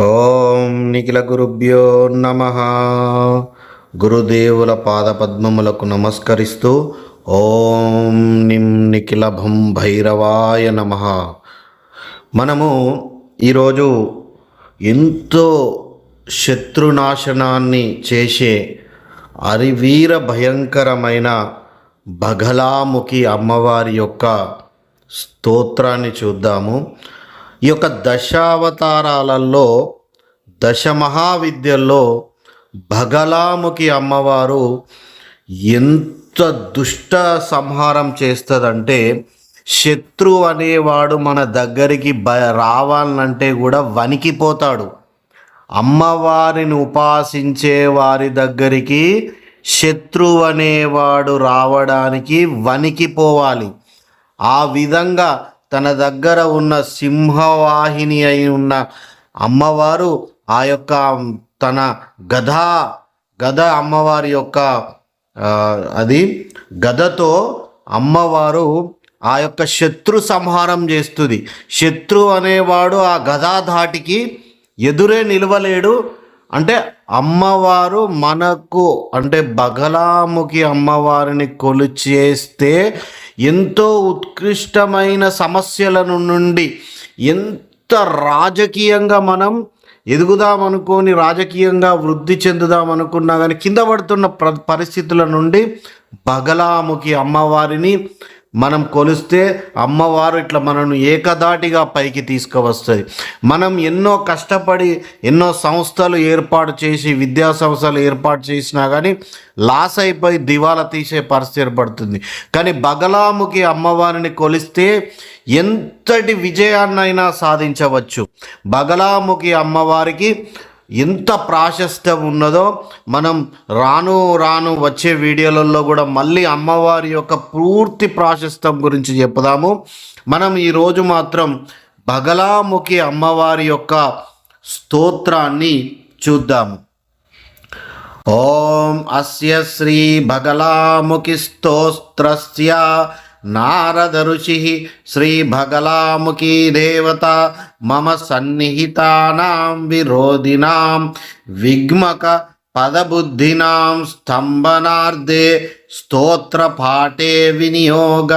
ఓం నిఖిల గురుభ్యో నమ. గురుదేవుల పాదపద్మములకు నమస్కరిస్తూ ఓం నిం నిఖిలభం భైరవాయ నమ. మనము ఈరోజు ఎంతో శత్రునాశనాన్ని చేసే అరివీర భయంకరమైన బగలాముఖి అమ్మవారి యొక్క స్తోత్రాన్ని చూద్దాము. ఈ యొక్క దశావతారాలలో దశ మహావిద్యల్లో భగలాముఖి అమ్మవారు ఎంత దుష్ట సంహారం చేస్తుందంటే శత్రువు అనేవాడు మన దగ్గరికి బ రావాలంటే కూడా వణికిపోతాడు. అమ్మవారిని ఉపాసించే వారి దగ్గరికి శత్రువు అనేవాడు రావడానికి వణికిపోవాలి. ఆ విధంగా తన దగ్గర ఉన్న సింహవాహిని అయి ఉన్న అమ్మవారు ఆ యొక్క తన గధ గద అమ్మవారి యొక్క అది గదతో అమ్మవారు ఆ యొక్క శత్రు సంహారం చేస్తుంది. శత్రు అనేవాడు ఆ గదా ధాటికి ఎదురే నిలవలేడు. అంటే అమ్మవారు మనకు అంటే బగలాముఖి అమ్మవారిని కొలిచేస్తే ఎంతో ఉత్కృష్టమైన సమస్యలను నుండి ఎంత రాజకీయంగా మనం ఎదుగుదాం అనుకోని రాజకీయంగా వృద్ధి చెందుదాం అనుకున్నా కానీ కింద పడుతున్న ప్ర పరిస్థితుల నుండి బగలాముఖి అమ్మవారిని మనం కొలిస్తే అమ్మవారు ఇట్లా మనను ఏకదాటిగా పైకి తీసుకువస్తుంది మనం ఎన్నో కష్టపడి ఎన్నో సంస్థలు ఏర్పాటు చేసి విద్యా సంస్థలు ఏర్పాటు చేసినా కానీ లాస్ అయిపోయి దివాలా తీసే పరిస్థితి ఏర్పడుతుంది. కానీ బగలాముఖి అమ్మవారిని కొలిస్తే ఎంతటి విజయాన్నైనా సాధించవచ్చు. బగలాముఖి అమ్మవారికి ఎంత ప్రాశస్త్యం ఉన్నదో మనం రాను రాను వచ్చే వీడియోలలో కూడా మళ్ళీ అమ్మవారి యొక్క పూర్తి ప్రాశస్త్యం గురించి చెప్పుదాము. మనం ఈరోజు మాత్రం బగలాముఖి అమ్మవారి యొక్క స్తోత్రాన్ని చూద్దాము. ఓం అస్య శ్రీ భగలాముఖి స్తోత్రస్య నారద ఋషి శ్రీభగలాముఖీ దేవత మమ సన్నిహితానాం విరోధినాం విగ్మక పదబుద్ధినాం స్తంభనార్దే స్తోత్రపాఠే వినియోగ.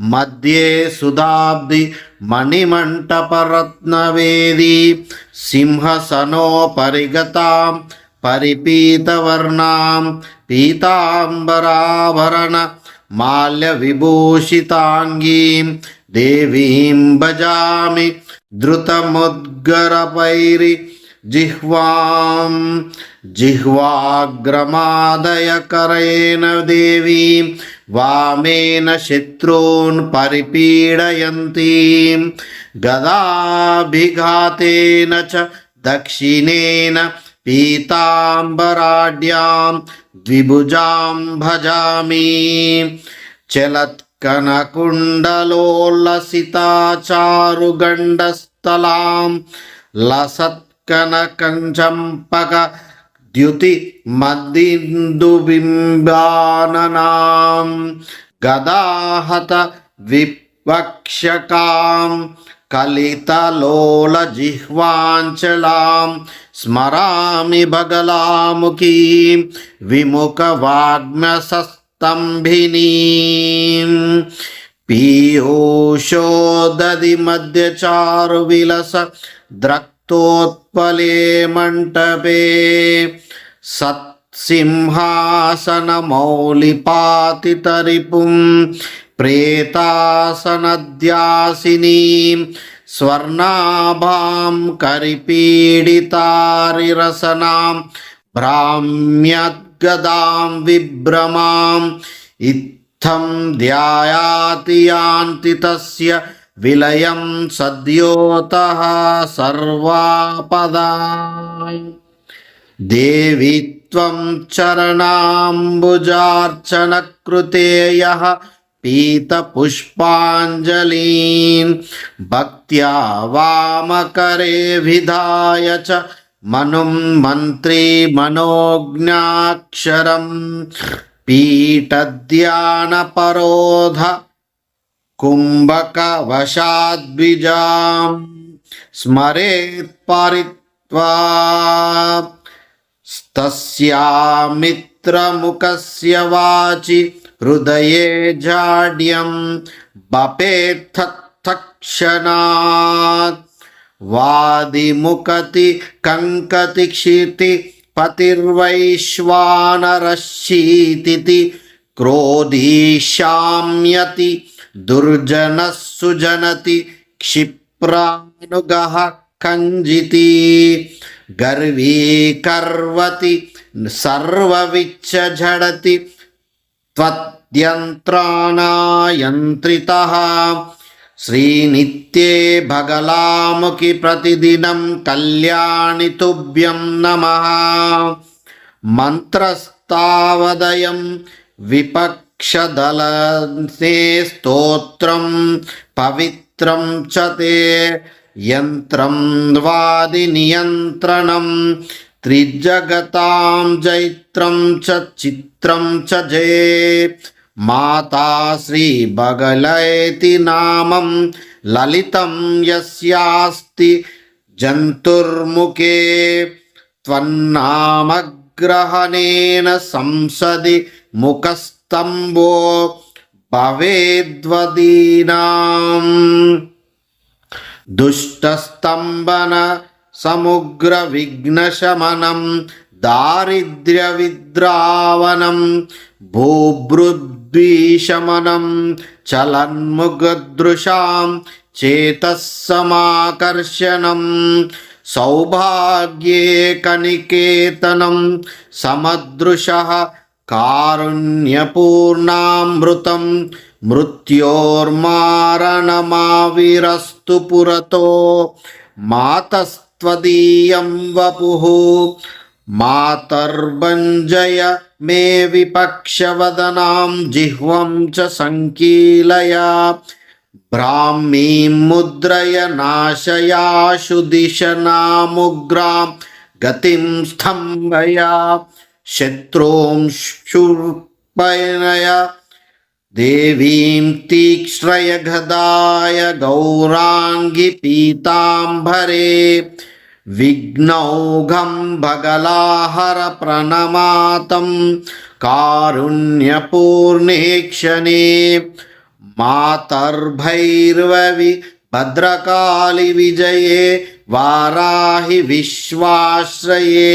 మధ్యే సుధాబ్ది మణిమంటపరత్నవేది సింహసనోపరిగతాం పరిపీతవర్ణాం పీతాంబరాభరణ మాల్యవిభూషితాంగీం దేవీం భజామి ధృతముద్గరపైరి జిహ్వాం జిహ్వాగ్రమాదయకరేణ దేవీం వామేన శత్రూన్ పరిపీడయంతీం గదాభిఘాతేన చ దక్షిణేన పీతాంబరాఢ్యాం ద్విభుజాం భజామి. చలత్కనకుండలోల్లసితాచారుగండస్థలాం లసత్కనకంచంపక ద్యుతి మద్దిందుబింబాననాం. గదాహత వివక్షకాం. కలితలోలజిహ్వాంచలాం. స్మరామి బగలాముఖీం విముఖవాగ్మ్యసస్తంభినీం పీయూషోదది మధ్యచారు విలస ద్రక్తోత్పలే మంటపే. సత్సింహాసనమౌలిపాతితరిపుం ప్రేతాసనద్యాసినీం స్వర్ణాభాం కరిపీడితారిరసనాం భ్రామ్యద్గదాం విభ్రమాం. ఇత్థం ధ్యాయాతి యాంతి తస్య విలయం సద్యోతః సర్వాపదా దేవి త్వం చరణాంబుజార్చనకృతే యః पीतपुष्पाञ्जलीन् भक्त्या वामकरेऽभिधाय च मनुं मन्त्री मनोज्ञाक्षरं पीठध्यानपरोध कुम्भकवशाद्विजां स्मरेत् पारित्वा तस्यामित्रमुखस्य वाचि हृदये जाड्यं बपेत्थक्षणात् वादिमुखति कङ्कति क्षिति पतिर्वैश्वानरशीतिति क्रोधीशाम्यति दुर्जनः सुजनति क्षिप्रानुगः कञ्जिति गर्वीकर्वति सर्वविच्छ त्वद्यन्त्राणायन्त्रितः श्रीनित्ये भगलामुखि प्रतिदिनं कल्याणि तुभ्यं नमः मन्त्रस्तावदयं विपक्षदलसे स्तोत्रं पवित्रं च ते यन्त्रं वादिनियन्त्रणं त्रिजगतां जैत्रं च चित्रं च जये माता श्रीबगलयति नामं ललितं यस्यास्ति जन्तुर्मुखे त्वन्नामग्रहणेन संसदि मुखस्तम्भो भवेद्वदीनाम् दुष्टस्तम्भन समुग्रविघ्नशमनं दारिद्र्यविद्रावणं भूभृद्विशमनं चलन्मुगदृशां चेतः समाकर्षणं सौभाग्ये कनिकेतनं समदृशः कारुण्यपूर्णामृतं मृत्योर्मारणमाविरस्तु पुरतो मातस्त्वदीयं वपुः मातर्भञ्जय मे विपक्षवदनां जिह्वं च सङ्कीलय ब्राह्मीं मुद्रय नाशयाशु दिशनामुग्रां गतिं स्तम्भय शत्रूं शूर्पयनय देवीं तीक्ष्णयगदाय गौराङ्गि पीताम्बरे विघ्नौघं भगलाहर प्रणमातं कारुण्यपूर्णे क्षणे मातर्भैर्ववि भद्रकाली विजये वाराहि विश्वाश्रये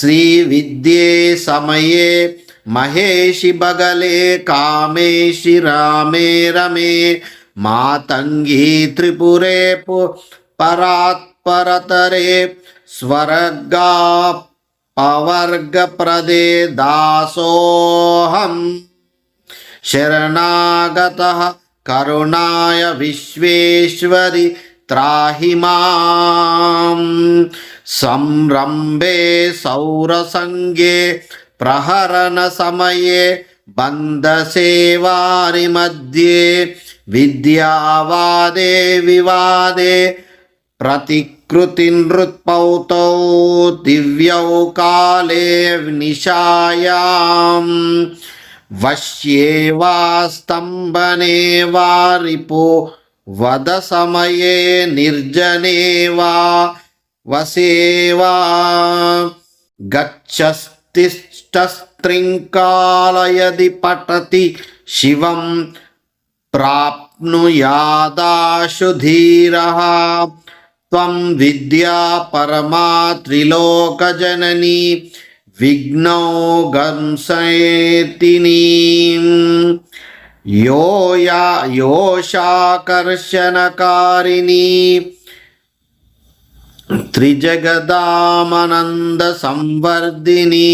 श्रीविद्ये समये महेशि बगले कामेशि रामे रमे मातङ्गी त्रिपुरे पु परात्परतरे स्वर्गा पवर्गप्रदे दासोऽहम् शरणागतः करुणाय विश्वेश्वरि त्राहि माम् संरम्भे सौरसङ्गे प्रहरणसमये बन्धसेवारि मध्ये विद्यावादे विवादे प्रतिकृतिनृत्पौतौ दिव्यौ काले निशायाम् वश्ये वा स्तम्भने वा रिपो वदसमये निर्जने वा वसे वा गच्छस्तिष्ठस्त्रिङ्कालयदि पठति शिवं प्राप्नुयादाशु धीरः त्वं विद्या परमा त्रिलोकजननी विघ्नौ गंसयतिनीं यो या योषाकर्षणकारिणी त्रिजगदामनन्दसंवर्धिनी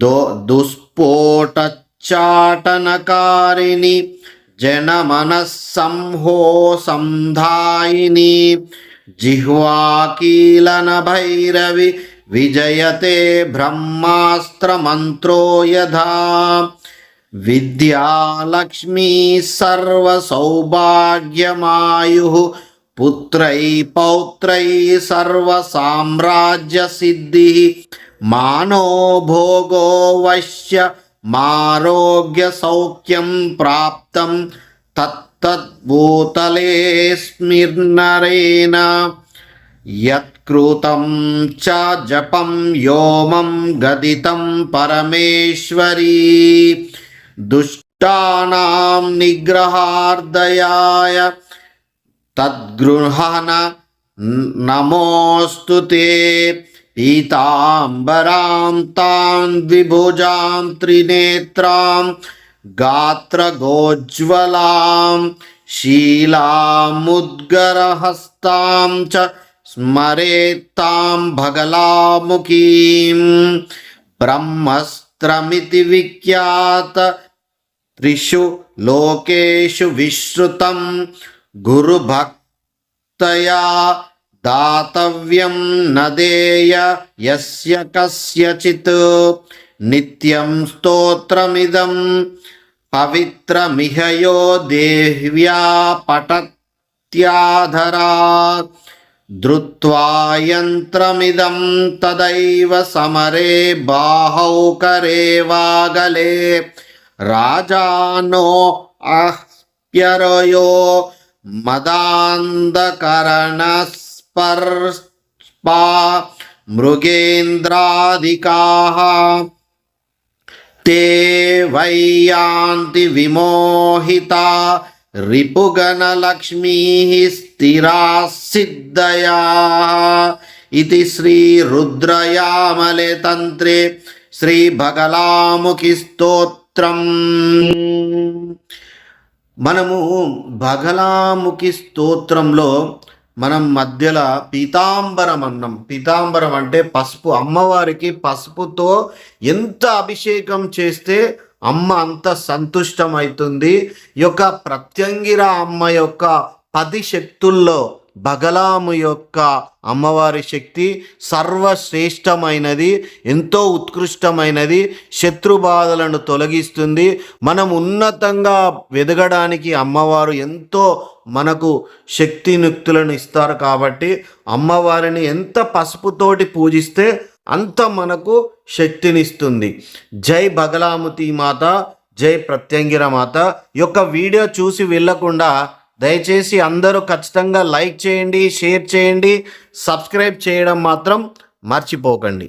दो दुस्फोटच्चाटनकारिणि जनमनस्संहो संधायिनी जिह्वाकीलनभैरवि विजयते ब्रह्मास्त्रमन्त्रो यथा विद्यालक्ष्मी सर्वसौभाग्यमायुः पुत्रै पौत्रै सर्वसाम्राज्यसिद्धिः మానో భోగో వశ్య మారోగ్య సౌఖ్యం ప్రాప్తం తత్తద్భూతలే స్మిర్నరేణ యత్కృతం చ జపం యోమం గదితం పరమేశ్వరీ దుష్టానాం నిగ్రహార్దయాయ తద్గృహణ నమోస్తు पीताम्बरां तां द्विभुजां त्रिनेत्रां गात्रगोज्ज्वलां शीलामुद्गरहस्तां च स्मरेत्तां भगलामुखीं ब्रह्मस्त्रमिति विख्यात त्रिषु लोकेषु विश्रुतं गुरुभक्तया దాతవ్యం నదేయ యస్య కస్యచిత్ నిత్యం స్తోత్రమిదం పవిత్రమిహయో దేవ్యా పటత్యాధరా ధృత్వాయంత్రమిదం తదైవ సమరే బాహౌకరే వాగలే రాజానో అహ్ప్యరయో మదాంధకరణస్పర్పా మృగేంద్రాదికాः ते वै यान्ति विमोहिता रिपुगणलक्ष्मीः स्थिराः सिद्धया इति श्रीरुद्रयामले तन्त्रे श्रीभगलामुखि స్తోత్రం మనము బగలాముఖి స్తోత్రంలో మనం మధ్యలో పీతాంబరం అన్నం పీతాంబరం అంటే పసుపు. అమ్మవారికి పసుపుతో ఎంత అభిషేకం చేస్తే అమ్మ అంత సంతుష్టమవుతుంది ఈ యొక్క ప్రత్యంగిర అమ్మ యొక్క పది శక్తుల్లో బగలాము యొక్క అమ్మవారి శక్తి సర్వశ్రేష్టమైనది ఎంతో ఉత్కృష్టమైనది శత్రు బాధలను తొలగిస్తుంది. మనం ఉన్నతంగా వెదగడానికి అమ్మవారు ఎంతో మనకు శక్తినుక్తులను ఇస్తారు కాబట్టి అమ్మవారిని ఎంత పసుపుతోటి పూజిస్తే అంత మనకు శక్తినిస్తుంది. జై బగలాముతి మాత జై ప్రత్యంగిర మాత. ఈ యొక్క వీడియో చూసి వెళ్ళకుండా దయచేసి అందరూ ఖచ్చితంగా లైక్ చేయండి షేర్ చేయండి సబ్స్క్రైబ్ చేయడం మాత్రం మర్చిపోకండి.